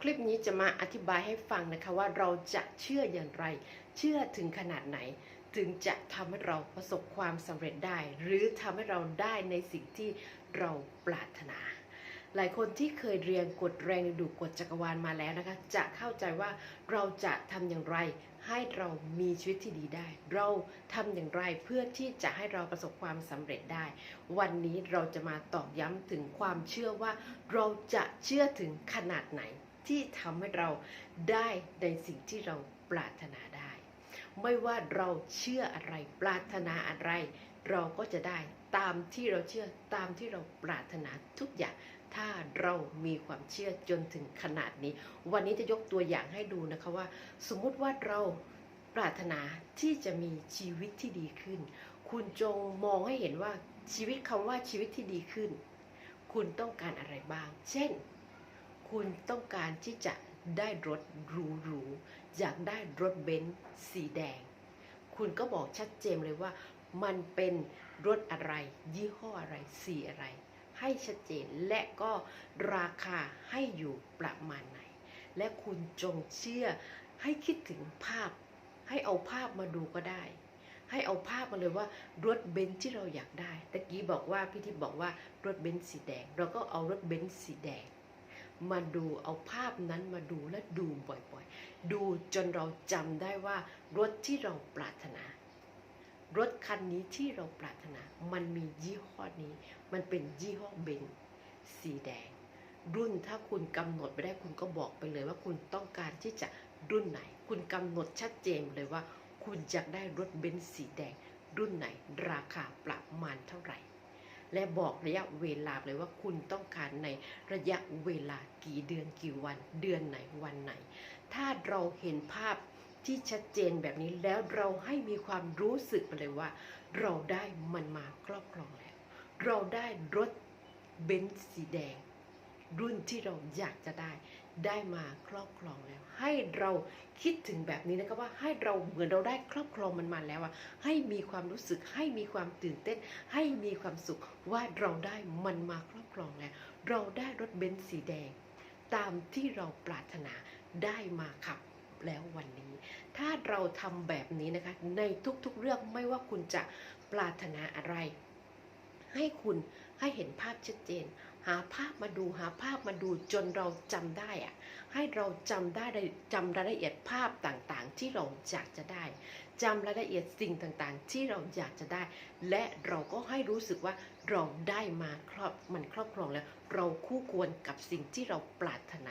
คลิปนี้จะมาอธิบายให้ฟังนะคะว่าเราจะเชื่ออย่างไร เชื่อถึงขนาดไหน ถึงจะทำให้เราประสบความสำเร็จได้ หรือทำให้เราได้ในสิ่งที่เราปรารถนา หลายคนที่เคยเรียนกฎแรงดูกฎจักรวาลมาแล้วนะคะ จะเข้าใจว่าเราจะทำอย่างไร ให้เรามีชีวิตที่ดีได้ เราทำอย่างไรเพื่อที่จะให้เราประสบความสำเร็จได้ วันนี้เราจะมาตอกย้ำถึงความเชื่อว่า เราจะเชื่อถึงขนาดไหน ที่ทำให้เราได้ในสิ่งที่เราปรารถนาได้ ไม่ว่าเราเชื่ออะไรปรารถนาอะไร เราก็จะได้ตามที่เราเชื่อตามที่เราปรารถนาทุกอย่าง ถ้าเรามีความเชื่อจนถึงขนาดนี้ วันนี้จะยกตัวอย่างให้ดูนะคะว่า สมมุติว่าเราปรารถนาที่จะมีชีวิตที่ดีขึ้น คุณจงมองให้เห็นว่าชีวิตคำว่าชีวิตที่ดีขึ้น คุณต้องการอะไรบ้าง เช่น คุณต้องการที่จะได้รถหรูๆอยากได้รถเบนซ์สีแดง คุณก็บอกชัดเจนเลยว่ามันเป็นรถอะไร ยี่ห้ออะไรสีอะไร ให้ชัดเจนและก็ราคาให้อยู่ประมาณไหน และคุณจงเชื่อให้คิดถึงภาพ ให้เอาภาพมาดูก็ได้ ให้เอาภาพมาเลยว่ารถเบนซ์ที่เราอยากได้ตะกี้บอกว่าพี่ทิพย์บอกว่ารถเบนซ์สีแดง เราก็เอารถเบนซ์สีแดง มาดูเอาภาพนั้นมาดูและดูบ่อยๆ ดูจนเราจำได้ว่ารถที่เราปรารถนา รถคันนี้ที่เราปรารถนา มันมียี่ห้อนี้ มันเป็นยี่ห้อเบนซ์สีแดง รุ่นถ้าคุณกำหนดไปได้คุณก็บอกไปเลยว่าคุณต้องการที่จะรุ่นไหน คุณกำหนดชัดเจนเลยว่า คุณอยากได้รถเบนซ์สีแดง รุ่นไหน ราคาประมาณเท่าไหร่ และบอกระยะเวลาเลยว่าคุณต้องการในระยะเวลากี่เดือนกี่วัน เดือนไหนวันไหน ถ้าเราเห็นภาพที่ชัดเจนแบบนี้แล้วเราให้มีความรู้สึกไปเลยว่า เราได้มันมาครอบครองแล้ว เราได้รถเบนซ์สีแดง รุ่นที่เราอยากจะได้ได้มาครอบครองแล้ว ให้เราคิดถึงแบบนี้นะครับว่าให้เราเหมือนเราได้ครอบครองมันมาแล้วอะให้มีความรู้สึกให้มีความตื่นเต้น ให้มีความสุขว่าเราได้มันมาครอบครองแล้ว เราได้รถเบนซ์สีแดง ตามที่เราปรารถนาได้มาขับแล้ววันนี้ ถ้าเราทำแบบนี้นะคะ ในทุกๆเรื่องไม่ว่าคุณจะปรารถนาอะไร ให้คุณให้เห็นภาพชัดเจน หาภาพมาดูหาภาพมาดูจนเราจำได้อะให้เราจำได้จำรายละเอียดภาพต่างๆ ที่เราอยากจะได้จำรายละเอียดสิ่งต่างๆ ที่เราอยากจะได้ และเราก็ให้รู้สึกว่าเราได้มาครอบมันครอบครองแล้ว เราคู่ควรกับสิ่งที่เราปรารถนา